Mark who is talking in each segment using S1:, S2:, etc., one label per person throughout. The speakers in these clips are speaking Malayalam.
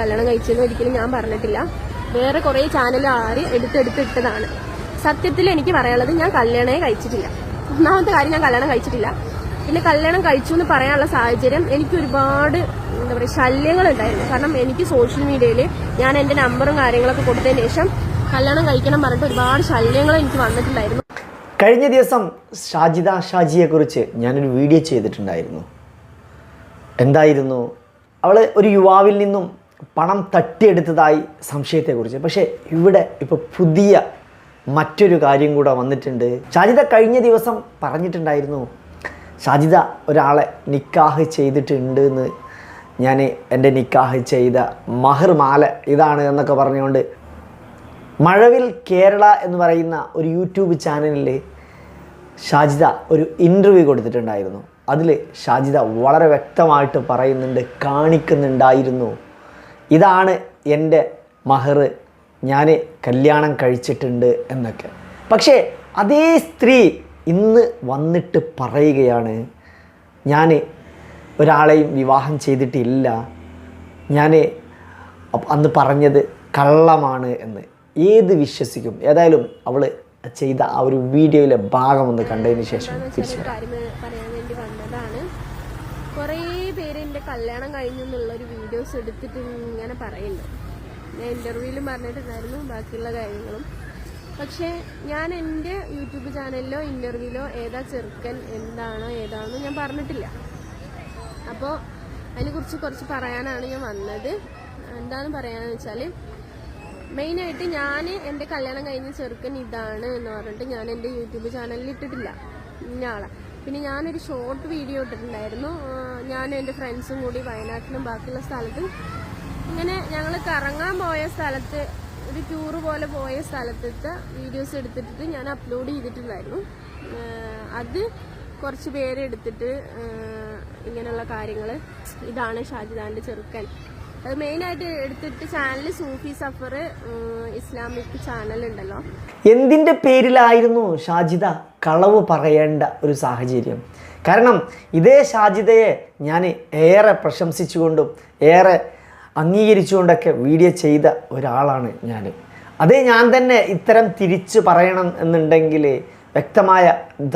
S1: കല്യാണം കഴിച്ചെന്ന് ഒരിക്കലും ഞാൻ പറഞ്ഞിട്ടില്ല. വേറെ കുറേ ആര് എടുത്തെടുത്തിട്ടതാണ് സത്യത്തിൽ എനിക്ക് പറയാനുള്ളത് ഞാൻ കല്യാണമേ കഴിച്ചിട്ടില്ല. ഒന്നാമത്തെ കാര്യം ഞാൻ കല്യാണം കഴിച്ചിട്ടില്ല. പിന്നെ കല്യാണം കഴിച്ചു എന്ന് പറയാനുള്ള സാഹചര്യം എനിക്ക് ഒരുപാട് എന്താ പറയുക ശല്യങ്ങൾ ഉണ്ടായിരുന്നു കാരണം എനിക്ക് സോഷ്യൽ മീഡിയയിൽ ഞാൻ എന്റെ നമ്പറും കാര്യങ്ങളൊക്കെ കൊടുത്തതിന് ശേഷം കല്യാണം കഴിക്കണം പറഞ്ഞിട്ട് ഒരുപാട് ശല്യങ്ങൾ എനിക്ക് വന്നിട്ടുണ്ടായിരുന്നു.
S2: കഴിഞ്ഞ ദിവസം ഷാജിദ ഷാജിയെ ഷാജിയെക്കുറിച്ച് ഞാനൊരു വീഡിയോ ചെയ്തിട്ടുണ്ടായിരുന്നു. എന്തായിരുന്നു? അവൾ ഒരു യുവാവിൽ നിന്നും പണം തട്ടിയെടുത്തതായി സംശയത്തെക്കുറിച്ച്. പക്ഷേ ഇവിടെ ഇപ്പോൾ പുതിയ മറ്റൊരു കാര്യം കൂടെ വന്നിട്ടുണ്ട്. ഷാജിദ കഴിഞ്ഞ ദിവസം പറഞ്ഞിട്ടുണ്ടായിരുന്നു ഷാജിദ ഒരാളെ നിക്കാഹ് ചെയ്തിട്ടുണ്ട് എന്ന് ഞാൻ എന്റെ നിക്കാഹ് ചെയ്ത മഹർ മാല ഇതാണ് എന്നൊക്കെ പറഞ്ഞുകൊണ്ട് മഴവിൽ കേരള എന്ന് പറയുന്ന ഒരു യൂട്യൂബ് ചാനലിൽ ഷാജിദ ഒരു ഇന്റർവ്യൂ കൊടുത്തിട്ടുണ്ടായിരുന്നു. അതിൽ ഷാജിദ വളരെ വ്യക്തമായിട്ട് പറയുന്നുണ്ട് കാണിക്കുന്നുണ്ടായിരുന്നു. ഇതാണ് എന്റെ മഹർ ഞാൻ കല്യാണം കഴിച്ചിട്ടുണ്ട് എന്നൊക്കെ. പക്ഷേ അതേ സ്ത്രീ ഇന്ന് വന്നിട്ട് പറയുകയാണ് ഞാൻ ഒരാളെയും വിവാഹം ചെയ്തിട്ടില്ല. ഞാൻ അന്ന് പറഞ്ഞത് കള്ളമാണ് എന്ന്. ഏത് വിശ്വസിക്കും. ഏതായാലും അവൾ ചെയ്ത ആ ഒരു വീഡിയോയിലെ ഭാഗം ഒന്ന് കണ്ടതിന് ശേഷം തിരിച്ചു
S1: ഒരു കാര്യം പറയാൻ വേണ്ടി വന്നതാണ് കുറേ പേര് എന്റെ കല്യാണം കഴിഞ്ഞു എന്നുള്ള ഒരു വീഡിയോസ് എടുത്തിട്ട് ഇങ്ങനെ പറയുന്നു. ഞാൻ ഇന്റർവ്യൂവിലും പറഞ്ഞിട്ടുണ്ടായിരുന്നു ബാക്കിയുള്ള കാര്യങ്ങളും. പക്ഷേ ഞാൻ എന്റെ യൂട്യൂബ് ചാനലിലോ ഇന്റർവ്യൂവിലോ ഏതാ ചെറുക്കൻ എന്താണോ ഏതാണെന്ന് ഞാൻ പറഞ്ഞിട്ടില്ല. അപ്പോൾ അതിനെക്കുറിച്ച് കുറച്ച് പറയാനാണ് ഞാൻ വന്നത്. എന്താണ് പറയാന്ന് വെച്ചാൽ മെയിനായിട്ട് ഞാൻ എന്റെ കല്യാണം കഴിഞ്ഞ ചെറുക്കൻ ഇതാണ് എന്ന് പറഞ്ഞിട്ട് ഞാൻ എന്റെ യൂട്യൂബ് ചാനലിൽ ഇട്ടിട്ടില്ല. ഇന്നയാളെ പിന്നെ ഞാനൊരു ഷോർട്ട് വീഡിയോ ഇട്ടിട്ടുണ്ടായിരുന്നു. ഞാനും എന്റെ ഫ്രണ്ട്സും കൂടി വയനാട്ടിലും ബാക്കിയുള്ള സ്ഥലത്തും ഇങ്ങനെ ഞങ്ങൾ കറങ്ങാൻ പോയ സ്ഥലത്ത് ഒരു ടൂറ് പോലെ പോയ സ്ഥലത്തത്തെ വീഡിയോസ് എടുത്തിട്ട് ഞാൻ അപ്ലോഡ് ചെയ്തിട്ടുണ്ടായിരുന്നു. അത് കുറച്ച് പേരെടുത്തിട്ട് ഇങ്ങനെയുള്ള കാര്യങ്ങൾ ഇതാണ് ഷാജിദാന്റെ ചെറുക്കൻ. അത് മെയിനായിട്ട് എടുത്തിട്ട് channel Sufi Safar Islamic channel ഉണ്ടല്ലോ.
S2: എന്തിന്റെ പേരിലായിരുന്നു ഷാജിദ കളവ് പറയേണ്ട ഒരു സാഹചര്യം? കാരണം ഇതേ ഷാജിദയെ ഞാൻ ഏറെ പ്രശംസിച്ചുകൊണ്ടും ഏറെ അംഗീകരിച്ചുകൊണ്ടൊക്കെ വീഡിയോ ചെയ്ത ഒരാളാണ് ഞാൻ അതേ ഞാൻ തന്നെ ഇത്തരം തിരിച്ചു പറയണം എന്നുണ്ടെങ്കിൽ വ്യക്തമായ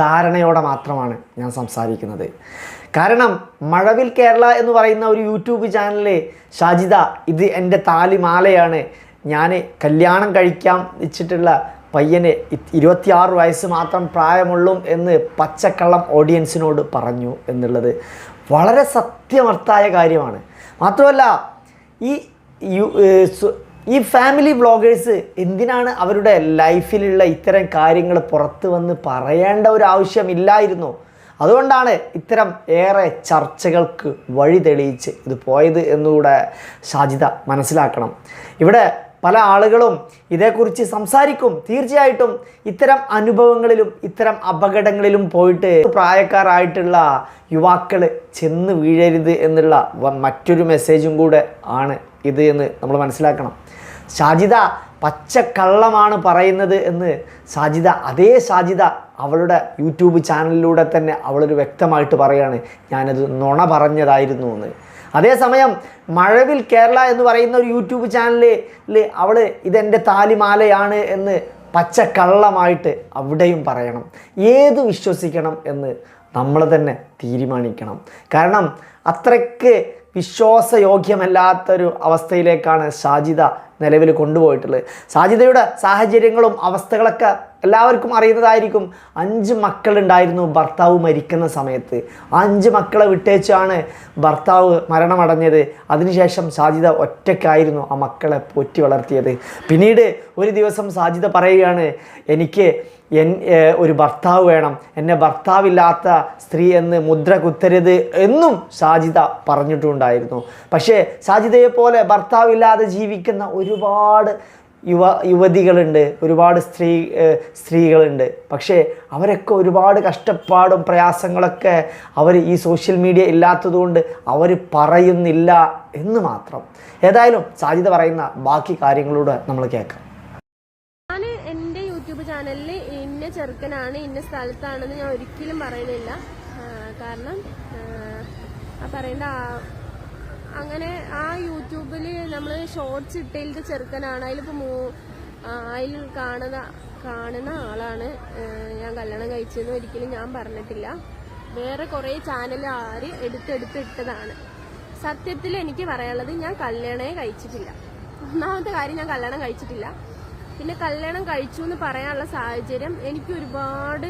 S2: ധാരണയോടെ മാത്രമാണ് ഞാൻ സംസാരിക്കുന്നത്. കാരണം മഴവിൽ കേരള എന്ന് പറയുന്ന ഒരു യൂട്യൂബ് ചാനലിലെ ഷാജിദ ഇത് എന്റെ താലിമാലയാണ്. ഞാൻ കല്യാണം കഴിക്കാൻ വെച്ചിട്ടുള്ള പയ്യന് ഇരുപത്തിയാറ് വയസ്സ് മാത്രം പ്രായമുള്ളൂ എന്ന് പച്ചക്കള്ളം ഓഡിയൻസിനോട് പറഞ്ഞു എന്നുള്ളത് വളരെ സത്യമർത്തായ കാര്യമാണ്. മാത്രമല്ല ഈ ഈ ഫാമിലി വ്ളോഗേഴ്സ് എന്തിനാണ് അവരുടെ ലൈഫിലുള്ള ഇത്തരം കാര്യങ്ങൾ പുറത്ത് വന്ന് പറയേണ്ട ഒരു ആവശ്യമില്ലായിരുന്നു. അതുകൊണ്ടാണ് ഇത്തരം ഏറെ ചർച്ചകൾക്ക് വഴി തെളിയിച്ച് ഇത് പോയത് എന്നുകൂടെ സാധ്യത മനസ്സിലാക്കണം. ഇവിടെ പല ആളുകളും ഇതേക്കുറിച്ച് സംസാരിക്കും. തീർച്ചയായിട്ടും ഇത്തരം അനുഭവങ്ങളിലും ഇത്തരം അപകടങ്ങളിലും പോയിട്ട് പ്രായക്കാരായിട്ടുള്ള യുവാക്കൾ ചെന്ന് വീഴരുത് എന്നുള്ള മറ്റൊരു മെസ്സേജും കൂടെ ആണ് ഇത് എന്ന് നമ്മൾ മനസ്സിലാക്കണം. ഷാജിദ പച്ചക്കള്ളമാണ് പറയുന്നത് എന്ന് സാജിദ അതേ സാജിദ അവളുടെ യൂട്യൂബ് ചാനലിലൂടെ തന്നെ അവളൊരു വ്യക്തമായിട്ട് പറയാണ് ഞാനത് നുണ പറഞ്ഞതായിരുന്നു എന്ന്. അതേസമയം മഴവിൽ കേരള എന്ന് പറയുന്ന ഒരു യൂട്യൂബ് ചാനലിൽ അവൾ ഇതെന്റെ താലിമാലയാണ് എന്ന് പച്ചക്കള്ളമായിട്ട് അവിടെയും പറയണം. ഏത് വിശ്വസിക്കണം എന്ന് നമ്മൾ തന്നെ തീരുമാനിക്കണം. കാരണം അത്രയ്ക്ക് വിശ്വാസയോഗ്യമല്ലാത്തൊരു അവസ്ഥയിലേക്കാണ് സാജിത നിലവിൽ കൊണ്ടുപോയിട്ടുള്ളത്. സാജിതയുടെ സാഹചര്യങ്ങളും അവസ്ഥകളൊക്കെ എല്ലാവർക്കും അറിയുന്നതായിരിക്കും. അഞ്ച് മക്കളുണ്ടായിരുന്നു ഭർത്താവ് മരിക്കുന്ന സമയത്ത്. അഞ്ച് മക്കളെ വിട്ടേച്ചാണ് ഭർത്താവ് മരണമടഞ്ഞത്. അതിനുശേഷം സാജിദ ഒറ്റയ്ക്കായിരുന്നു ആ മക്കളെ പോറ്റി വളർത്തിയത്. പിന്നീട് ഒരു ദിവസം സാജിദ പറയുകയാണ് എനിക്ക് എൻ ഒരു ഭർത്താവ് വേണം. എന്നെ ഭർത്താവില്ലാത്ത സ്ത്രീ എന്ന് മുദ്ര കുത്തരുത് എന്നും സാജിദ പറഞ്ഞിട്ടുണ്ടായിരുന്നു. പക്ഷേ സാജിദയെ പോലെ ഭർത്താവില്ലാതെ ജീവിക്കുന്ന ഒരുപാട് യുവ യുവതികളുണ്ട് ഒരുപാട് സ്ത്രീ സ്ത്രീകളുണ്ട്. പക്ഷേ അവരൊക്കെ ഒരുപാട് കഷ്ടപ്പാടും പ്രയാസങ്ങളൊക്കെ അവർ ഈ സോഷ്യൽ മീഡിയ ഇല്ലാത്തതുകൊണ്ട് അവർ പറയുന്നില്ല എന്ന് മാത്രം. ഏതായാലും സാധ്യത പറയുന്ന ബാക്കി കാര്യങ്ങളോട് നമ്മൾ കേൾക്കാം.
S1: ഞാൻ എന്റെ യൂട്യൂബ് ചാനലിൽ ഇന്ന ചെറുക്കനാണ് ഇന്ന സ്ഥലത്താണെന്ന് ഞാൻ ഒരിക്കലും പറയുന്നില്ല. കാരണം ആ, അങ്ങനെ ആ യൂട്യൂബിൽ നമ്മൾ ഷോർട്സ് ഇട്ടതിലത്തെ ചെറുക്കനാണ്. അതിലിപ്പോൾ മൂ അതിൽ കാണുന്ന കാണുന്ന ആളാണ്. ഞാൻ കല്യാണം കഴിച്ചതെന്ന് ഒരിക്കലും ഞാൻ പറഞ്ഞിട്ടില്ല. വേറെ കുറേ ആര് എടുത്തെടുത്ത് ഇട്ടതാണ്. സത്യത്തിൽ എനിക്ക് പറയാനുള്ളത് ഞാൻ കല്യാണമേ കഴിച്ചിട്ടില്ല. ഒന്നാമത്തെ കാര്യം ഞാൻ കല്യാണം കഴിച്ചിട്ടില്ല. പിന്നെ കല്യാണം കഴിച്ചു എന്ന് പറയാനുള്ള സാഹചര്യം എനിക്ക് ഒരുപാട്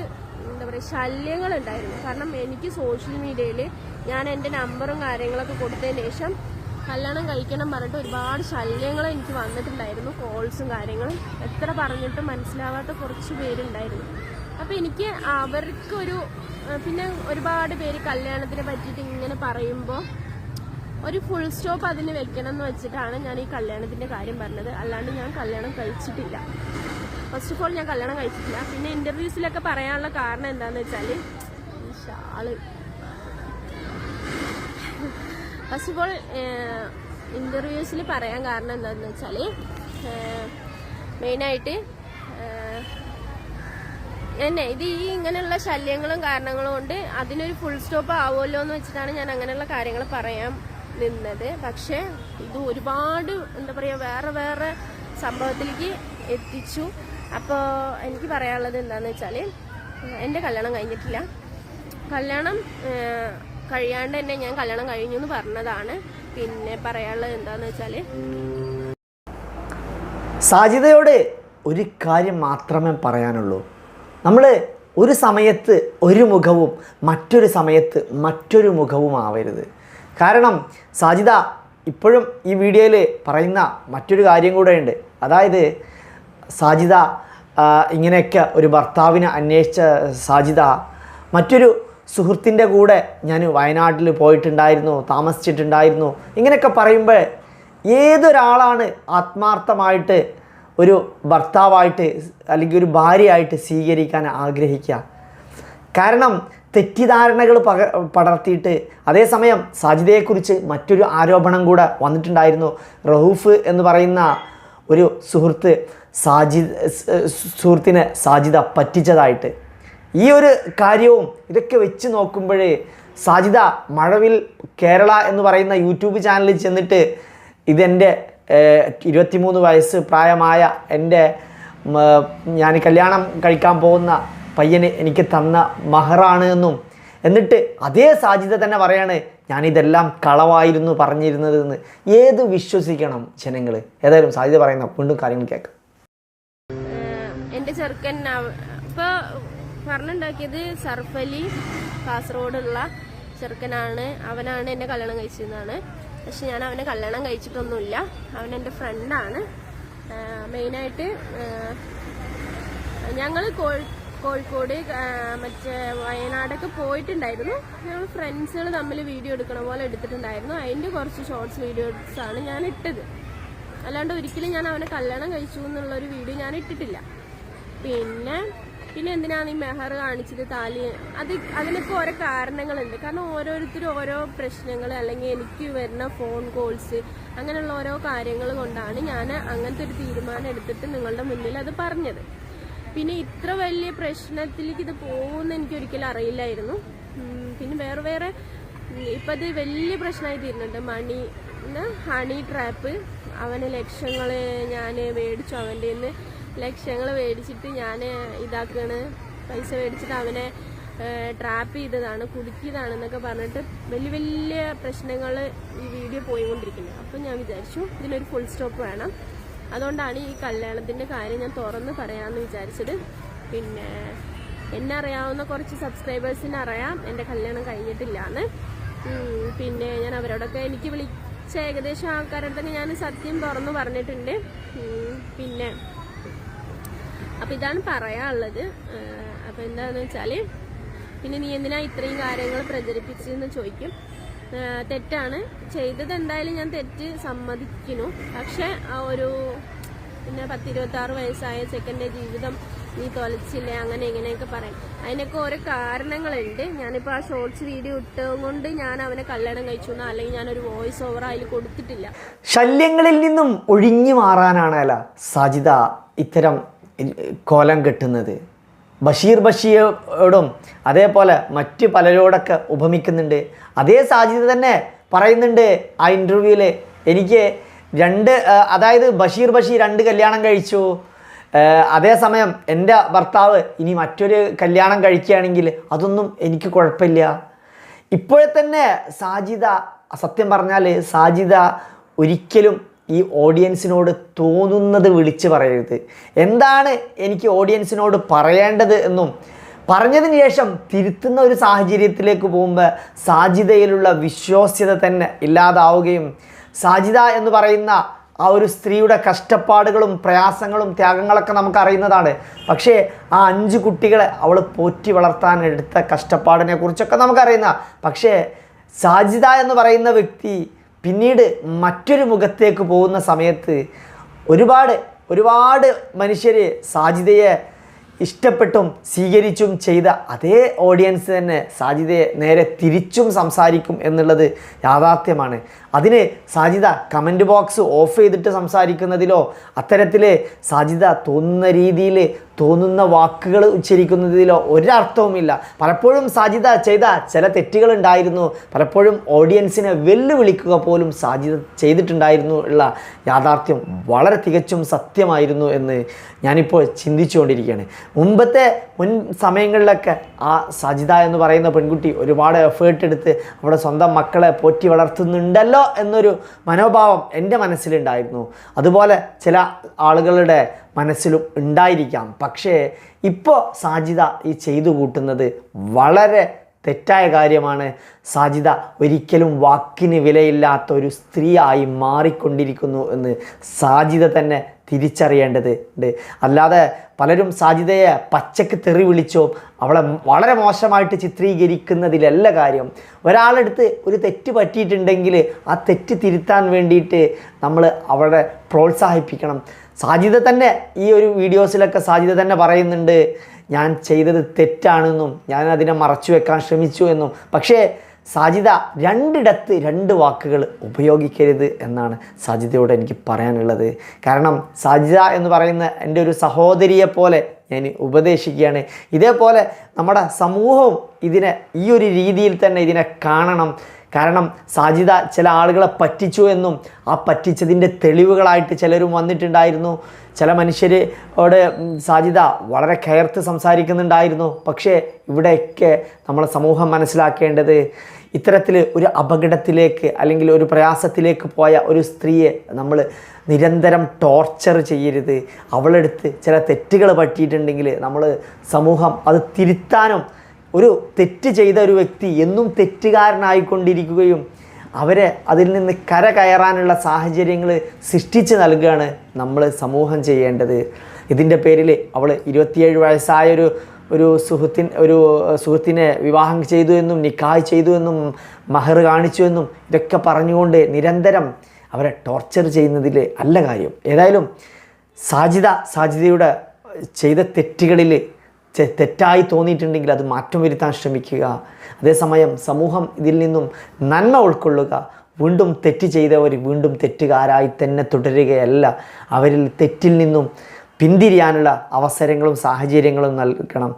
S1: എന്താ പറയുക ശല്യങ്ങളുണ്ടായിരുന്നു കാരണം എനിക്ക് സോഷ്യൽ മീഡിയയിൽ ഞാൻ എന്റെ നമ്പറും കാര്യങ്ങളൊക്കെ കൊടുത്തതിന് ശേഷം കല്യാണം കഴിക്കണം പറഞ്ഞിട്ട് ഒരുപാട് ശല്യങ്ങൾ എനിക്ക് വന്നിട്ടുണ്ടായിരുന്നു കോൾസും കാര്യങ്ങളും. എത്ര പറഞ്ഞിട്ടും മനസ്സിലാവാത്ത കുറച്ച് പേരുണ്ടായിരുന്നു. അപ്പോൾ എനിക്ക് അവർക്കൊരു പിന്നെ ഒരുപാട് പേര് കല്യാണത്തിനെ പറ്റിയിട്ട് ഇങ്ങനെ പറയുമ്പോൾ ഒരു ഫുൾ സ്റ്റോപ്പ് അതിന് വെക്കണം എന്ന് വെച്ചിട്ടാണ് ഞാൻ ഈ കല്യാണത്തിന്റെ കാര്യം പറഞ്ഞത്. അല്ലാണ്ട് ഞാൻ കല്യാണം കഴിച്ചിട്ടില്ല. ഫസ്റ്റ് ഓഫ് ഓൾ ഞാൻ കല്യാണം കഴിച്ചിട്ടില്ല. പിന്നെ ഇന്റർവ്യൂസിലൊക്കെ പറയാനുള്ള കാരണം എന്താന്ന് വെച്ചാൽ ഈ ഷാൾ ഫസ്റ്റ് ഓഫ് ഓൾ ഇന്റർവ്യൂസിൽ പറയാൻ കാരണം എന്താണെന്ന് വെച്ചാൽ മെയിനായിട്ട് എന്നെ ഇത് ഈ ഇങ്ങനെയുള്ള ശല്യങ്ങളും കാരണങ്ങളും കൊണ്ട് അതിനൊരു ഫുൾ സ്റ്റോപ്പ് ആവുമല്ലോ എന്ന് വെച്ചിട്ടാണ് ഞാൻ അങ്ങനെയുള്ള കാര്യങ്ങൾ പറയാൻ നിന്നത്. പക്ഷേ ഇത് ഒരുപാട് എന്താ പറയുക വേറെ വേറെ സംഭവത്തിലേക്ക് എത്തിച്ചു. അപ്പോൾ എനിക്ക് പറയാനുള്ളത് എന്താണെന്ന് വെച്ചാൽ എന്റെ കല്യാണം കഴിഞ്ഞിട്ടില്ല. കല്യാണം കഴിയാണ്ട് തന്നെ ഞാൻ കല്യാണം കഴിഞ്ഞു എന്ന് പറഞ്ഞതാണ്. പിന്നെ പറയാനുള്ളത് എന്താണെന്ന് വെച്ചാൽ
S2: സാജിതയോട് ഒരു കാര്യം മാത്രമേ പറയാനുള്ളൂ. നമ്മൾ ഒരു സമയത്ത് ഒരു മുഖവും മറ്റൊരു സമയത്ത് മറ്റൊരു മുഖവും ആവരുത്. കാരണം സാജിത ഇപ്പോഴും ഈ വീഡിയോയിൽ പറയുന്ന മറ്റൊരു കാര്യം കൂടെ ഉണ്ട് അതായത് സാജിത ഇങ്ങനെയൊക്കെ ഒരു ഭർത്താവിനെ അന്വേഷിച്ച സാജിത മറ്റൊരു സുഹൃത്തിന്റെ കൂടെ ഞാൻ വയനാട്ടിൽ പോയിട്ടുണ്ടായിരുന്നു താമസിച്ചിട്ടുണ്ടായിരുന്നു. ഇങ്ങനെയൊക്കെ പറയുമ്പോൾ ഏതൊരാളാണ് ആത്മാർത്ഥമായിട്ട് ഒരു ഭർത്താവായിട്ട് അല്ലെങ്കിൽ ഒരു ഭാര്യയായിട്ട് സ്വീകരിക്കാൻ ആഗ്രഹിക്കുക? കാരണം തെറ്റിദ്ധാരണകൾ പക പടർത്തിയിട്ട് അതേസമയം സാജിദയെക്കുറിച്ച് മറ്റൊരു ആരോപണം കൂടെ വന്നിട്ടുണ്ടായിരുന്നു. റഹൂഫ് എന്ന് പറയുന്ന ഒരു സുഹൃത്ത് സാജിദ് സുഹൃത്തിനെ സാജിദ പറ്റിച്ചതായിട്ട്. ഈ ഒരു കാര്യവും ഇതൊക്കെ വെച്ച് നോക്കുമ്പോഴേ സാജിദ മഴവിൽ കേരള എന്ന് പറയുന്ന യൂട്യൂബ് ചാനലിൽ ചെന്നിട്ട് ഇതെന്റെ ഇരുപത്തിമൂന്ന് വയസ്സ് പ്രായമായ എന്റെ ഞാൻ കല്യാണം കഴിക്കാൻ പോകുന്ന പയ്യന് എനിക്ക് തന്ന മഹറാണ് എന്നും എന്നിട്ട് അതേ സാധ്യത തന്നെ പറയാണ് ഞാനിതെല്ലാം കളവായിരുന്നു പറഞ്ഞിരുന്നതെന്ന്. ഏത് വിശ്വസിക്കണം ജനങ്ങൾ ഏതായാലും സാധ്യത പറയുന്ന വീണ്ടും കാര്യങ്ങൾ കേൾക്കാം.
S1: എന്റെ ചെറുക്കൻ അവ- ഇപ്പൊ പറഞ്ഞുണ്ടാക്കിയത് സർഫലി കാസർഗോഡുള്ള ചെറുക്കനാണ്. അവനാണ് എന്നെ കല്യാണം കഴിച്ചതെന്നാണ്. പക്ഷെ ഞാൻ അവനെ കല്യാണം കഴിച്ചിട്ടൊന്നുമില്ല. അവൻ എന്റെ ഫ്രണ്ടാണ്. മെയിനായിട്ട് ഞങ്ങൾ കോഴിക്കോട് മറ്റേ വയനാടൊക്കെ പോയിട്ടുണ്ടായിരുന്നു. ഞങ്ങൾ ഫ്രണ്ട്സുകൾ തമ്മിൽ വീഡിയോ എടുക്കണ പോലെ എടുത്തിട്ടുണ്ടായിരുന്നു. അതിന്റെ കുറച്ച് ഷോർട്സ് വീഡിയോസാണ് ഞാൻ ഇട്ടത്. അല്ലാണ്ട് ഒരിക്കലും ഞാൻ അവനെ കല്യാണം കഴിച്ചു എന്നുള്ളൊരു വീഡിയോ ഞാൻ ഇട്ടിട്ടില്ല. പിന്നെ പിന്നെ എന്തിനാണ് ഈ മെഹർ കാണിച്ചത് താലി? അത് അതിനൊക്കെ ഓരോ കാരണങ്ങളുണ്ട്. കാരണം ഓരോരുത്തരും ഓരോ പ്രശ്നങ്ങൾ അല്ലെങ്കിൽ എനിക്ക് വരുന്ന ഫോൺ കോൾസ് അങ്ങനെയുള്ള ഓരോ കാര്യങ്ങൾ കൊണ്ടാണ് ഞാൻ അങ്ങനത്തെ ഒരു തീരുമാനം എടുത്തിട്ട് നിങ്ങളുടെ മുന്നിൽ അത് പറഞ്ഞത്. പിന്നെ ഇത്ര വലിയ പ്രശ്നത്തിലേക്ക് ഇത് പോകുമെന്ന് എനിക്ക് ഒരിക്കലും അറിയില്ലായിരുന്നു. പിന്നെ വേറെ വേറെ ഇപ്പം ഇത് വലിയ പ്രശ്നമായി തീരുന്നുണ്ട്. മണി ഹണി ട്രാപ്പ് അവന് ലക്ഷങ്ങൾ ഞാൻ മേടിച്ചു അവന്റെ നിന്ന് ലക്ഷങ്ങൾ മേടിച്ചിട്ട് ഞാൻ ഇതാക്കാണ്. പൈസ മേടിച്ചിട്ട് അവനെ ട്രാപ്പ് ചെയ്തതാണ് കുടുക്കിയതാണെന്നൊക്കെ പറഞ്ഞിട്ട് വലിയ വലിയ പ്രശ്നങ്ങൾ ഈ വീഡിയോ പോയിക്കൊണ്ടിരിക്കുന്നത്. അപ്പം ഞാൻ വിചാരിച്ചു ഇതിനൊരു ഫുൾ സ്റ്റോപ്പ് വേണം. അതുകൊണ്ടാണ് ഈ കല്യാണത്തിന്റെ കാര്യം ഞാൻ തുറന്ന് പറയാമെന്ന് വിചാരിച്ചത്. പിന്നെ എന്നെ അറിയാവുന്ന കുറച്ച് സബ്സ്ക്രൈബേഴ്സിനെ അറിയാം. എന്റെ കല്യാണം കഴിഞ്ഞിട്ടില്ല എന്ന് പിന്നെ ഞാൻ അവരോടൊക്കെ എനിക്ക് വിളിച്ച ഏകദേശം ആൾക്കാരുടെ തന്നെ ഞാൻ സത്യം തുറന്ന് പറഞ്ഞിട്ടുണ്ട്. പിന്നെ അപ്പം ഇതാണ് പറയാനുള്ളത്. അപ്പൊ എന്താണെന്ന് വെച്ചാൽ പിന്നെ നീ എന്തിനാ ഇത്രയും കാര്യങ്ങൾ പ്രചരിപ്പിച്ചെന്ന് ചോദിക്കും. തെറ്റാണ്. ചെയ്തത് എന്തായാലും ഞാൻ തെറ്റ് സമ്മതിക്കുന്നു. പക്ഷെ ആ ഒരു പിന്നെ പത്തിരുപത്തി ആറ് വയസ്സായ ചെക്കന്റെ ജീവിതം നീ തൊലച്ചില്ലേ അങ്ങനെ ഇങ്ങനെയൊക്കെ പറയും. അതിനൊക്കെ ഓരോ കാരണങ്ങളുണ്ട്. ഞാനിപ്പോൾ ആ ഷോർട്സ് വീഡിയോ ഇട്ടുകൊണ്ട് ഞാൻ അവനെ കല്യാണം കഴിച്ചു അല്ലെങ്കിൽ ഞാനൊരു വോയിസ് ഓവർ അതിൽ കൊടുത്തിട്ടില്ല.
S2: ശല്യങ്ങളിൽ നിന്നും ഒഴിഞ്ഞു മാറാനാണല്ല സജിത ഇത്തരം കോലം കെട്ടുന്നത്. ബഷീർ ബഷീറോടും അതേപോലെ മറ്റ് പലരോടൊക്കെ ഉപമിക്കുന്നുണ്ട്. അതേ സാധ്യത തന്നെ പറയുന്നുണ്ട് ആ ഇന്റർവ്യൂവിൽ എനിക്ക് രണ്ട് അതായത് ബഷീർ ബഷീർ രണ്ട് കല്യാണം കഴിച്ചു. അതേസമയം എന്റെ ഭർത്താവ് ഇനി മറ്റൊരു കല്യാണം കഴിക്കുകയാണെങ്കിൽ അതൊന്നും എനിക്ക് കുഴപ്പമില്ല. ഇപ്പോഴെ തന്നെ സാജിദ സത്യം പറഞ്ഞാൽ സാജിദ ഒരിക്കലും ഈ ഓഡിയൻസിനോട് തോന്നുന്നത് വിളിച്ച് പറയരുത്. എന്താണ് എനിക്ക് ഓഡിയൻസിനോട് പറയേണ്ടത് എന്നും പറഞ്ഞതിന് ശേഷം തിരുത്തുന്ന ഒരു സാഹചര്യത്തിലേക്ക് പോകുമ്പോൾ സാധ്യതയിലുള്ള വിശ്വാസ്യത തന്നെ ഇല്ലാതാവുകയും സാജിദ എന്ന് പറയുന്ന ആ ഒരു സ്ത്രീയുടെ കഷ്ടപ്പാടുകളും പ്രയാസങ്ങളും ത്യാഗങ്ങളൊക്കെ നമുക്ക് അറിയുന്നതാണ്. പക്ഷേ ആ അഞ്ച് കുട്ടികളെ അവൾ പോറ്റി വളർത്താൻ എടുത്ത കഷ്ടപ്പാടിനെ കുറിച്ചൊക്കെ നമുക്കറിയുന്ന പക്ഷേ സാജിദ എന്ന് പറയുന്ന വ്യക്തി പിന്നീട് മറ്റൊരു മുഖത്തേക്ക് പോകുന്ന സമയത്ത് ഒരുപാട് ഒരുപാട് മനുഷ്യർ സാജിദയെ ഇഷ്ടപ്പെട്ടും സ്വീകരിച്ചും ചെയ്ത അതേ ഓഡിയൻസ് തന്നെ സാജിദയെ നേരെ തിരിച്ചും സംസാരിക്കും എന്നുള്ളത് യാഥാർത്ഥ്യമാണ്. അതിന് സാജിദ കമന്റ് ബോക്സ് ഓഫ് ചെയ്തിട്ട് സംസാരിക്കുന്നതിലോ അത്തരത്തിൽ സാജിദ തോന്നുന്ന രീതിയിൽ തോന്നുന്ന വാക്കുകൾ ഉച്ചരിക്കുന്നതിലോ ഒരർത്ഥവുമില്ല. പലപ്പോഴും സാജിദ ചെയ്ത ചില തെറ്റുകൾ ഉണ്ടായിരുന്നു പലപ്പോഴും ഓഡിയൻസിനെ വെല്ലുവിളിക്കുക പോലും സാജിദ ചെയ്തിട്ടുണ്ടായിരുന്നു ഉള്ള യാഥാർത്ഥ്യം വളരെ തികച്ചും സത്യമായിരുന്നു എന്ന് ഞാനിപ്പോൾ ചിന്തിച്ചുകൊണ്ടിരിക്കുകയാണ്. മുമ്പത്തെ മുൻ സമയങ്ങളിലൊക്കെ ആ സജിത എന്ന് പറയുന്ന പെൺകുട്ടി ഒരുപാട് എഫേർട്ട് എടുത്ത് അവിടെ സ്വന്തം മക്കളെ പോറ്റി വളർത്തുന്നുണ്ടല്ലോ എന്നൊരു മനോഭാവം എന്റെ മനസ്സിലുണ്ടായിരുന്നു. അതുപോലെ ചില ആളുകളുടെ മനസ്സിലും ഉണ്ടായിരിക്കാം. പക്ഷേ ഇപ്പോൾ സാജിത ഈ ചെയ്തു കൂട്ടുന്നത് വളരെ തെറ്റായ കാര്യമാണ്. സാജിത ഒരിക്കലും വാക്കിന് വിലയില്ലാത്ത ഒരു സ്ത്രീയായി മാറിക്കൊണ്ടിരിക്കുന്നു എന്ന് സാജിത തന്നെ തിരിച്ചറിയേണ്ടത് ഉണ്ട്. അല്ലാതെ പലരും സാജിദയെ പച്ചക്ക് തെറി വിളിച്ചോ അവളെ വളരെ മോശമായിട്ട് ചിത്രീകരിക്കുന്നതിലല്ല കാര്യം. ഒരാളെടുത്ത് ഒരു തെറ്റ് പറ്റിയിട്ടുണ്ടെങ്കിൽ ആ തെറ്റ് തിരുത്താൻ വേണ്ടിയിട്ട് നമ്മൾ അവളെ പ്രോത്സാഹിപ്പിക്കണം. സാജിദ തന്നെ ഈ ഒരു വീഡിയോസിലൊക്കെ സാജിദ തന്നെ പറയുന്നുണ്ട് ഞാൻ ചെയ്തത് തെറ്റാണെന്നും ഞാൻ അതിനെ മറച്ചു വെക്കാൻ ശ്രമിച്ചു എന്നും. പക്ഷേ സാജിദ രണ്ടിടത്ത് രണ്ട് വാക്കുകൾ ഉപയോഗിക്കരുത് എന്നാണ് സാജിദയോട് എനിക്ക് പറയാനുള്ളത്. കാരണം സാജിദ എന്ന് പറയുന്ന എന്റെ ഒരു സഹോദരിയെ പോലെ ഞാൻ ഉപദേശിക്കുകയാണ്. ഇതേപോലെ നമ്മുടെ സമൂഹവും ഇതിനെ ഈ ഒരു രീതിയിൽ തന്നെ ഇതിനെ കാണണം. കാരണം സാജിദ ചില ആളുകളെ പറ്റിച്ചു എന്നും ആ പറ്റിച്ചതിന്റെ തെളിവുകളായിട്ട് ചിലരും വന്നിട്ടുണ്ടായിരുന്നു. ചില മനുഷ്യരോട് സാജിദ വളരെ കയർത്ത് സംസാരിക്കുന്നുണ്ടായിരുന്നു. പക്ഷേ ഇവിടെയൊക്കെ നമ്മളെ സമൂഹം മനസ്സിലാക്കേണ്ടത് ഇത്തരത്തിൽ ഒരു അപകടത്തിലേക്ക് അല്ലെങ്കിൽ ഒരു പ്രയാസത്തിലേക്ക് പോയ ഒരു സ്ത്രീയെ നമ്മൾ നിരന്തരം ടോർച്ചർ ചെയ്യരുത്. അവളെടുത്ത് ചില തെറ്റുകൾ പറ്റിയിട്ടുണ്ടെങ്കിൽ നമ്മൾ സമൂഹം അത് തിരുത്താനും ഒരു തെറ്റ് ചെയ്ത ഒരു വ്യക്തി എന്നും തെറ്റുകാരനായിക്കൊണ്ടിരിക്കുകയും അവരെ അതിൽ നിന്ന് കര കയറാനുള്ള സാഹചര്യങ്ങൾ സൃഷ്ടിച്ച് നൽകുകയാണ് നമ്മൾ സമൂഹം ചെയ്യേണ്ടത്. ഇതിന്റെ പേരിൽ അവൾ ഇരുപത്തിയേഴ് വയസ്സായൊരു ഒരു സുഹൃത്തിൻ ഒരു സുഹൃത്തിനെ വിവാഹം ചെയ്തു എന്നും നിക്കാഹ് ചെയ്തു എന്നും മഹർ കാണിച്ചു എന്നും ഇതൊക്കെ പറഞ്ഞുകൊണ്ട് നിരന്തരം അവരെ ടോർച്ചർ ചെയ്യുന്നതിൽ അല്ല കാര്യം. ഏതായാലും സാജിത സാജിതയുടെ ചെയ്ത തെറ്റുകളിൽ തെറ്റായി തോന്നിയിട്ടുണ്ടെങ്കിൽ അത് മാറ്റം വരുത്താൻ ശ്രമിക്കുക. അതേസമയം സമൂഹം ഇതിൽ നിന്നും നന്മ ഉൾക്കൊള്ളുക. വീണ്ടും തെറ്റ് ചെയ്തവർ വീണ്ടും തെറ്റുകാരായി തന്നെ തുടരുകയല്ല. അവരിൽ തെറ്റിൽ നിന്നും പിന്തിരിയാനുള്ള അവസരങ്ങളും സാഹചര്യങ്ങളും നൽകണം.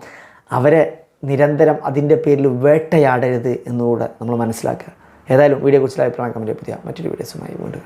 S2: അവരെ നിരന്തരം അതിന്റെ പേരിൽ വേട്ടയാടരുത് എന്നുകൂടെ നമ്മൾ മനസ്സിലാക്കുക. ഏതായാലും വീഡിയോ കുറിച്ചുള്ള അഭിപ്രായം കമന്റ് പുതിയ മറ്റൊരു വീഡിയോസുമായി വീണ്ടും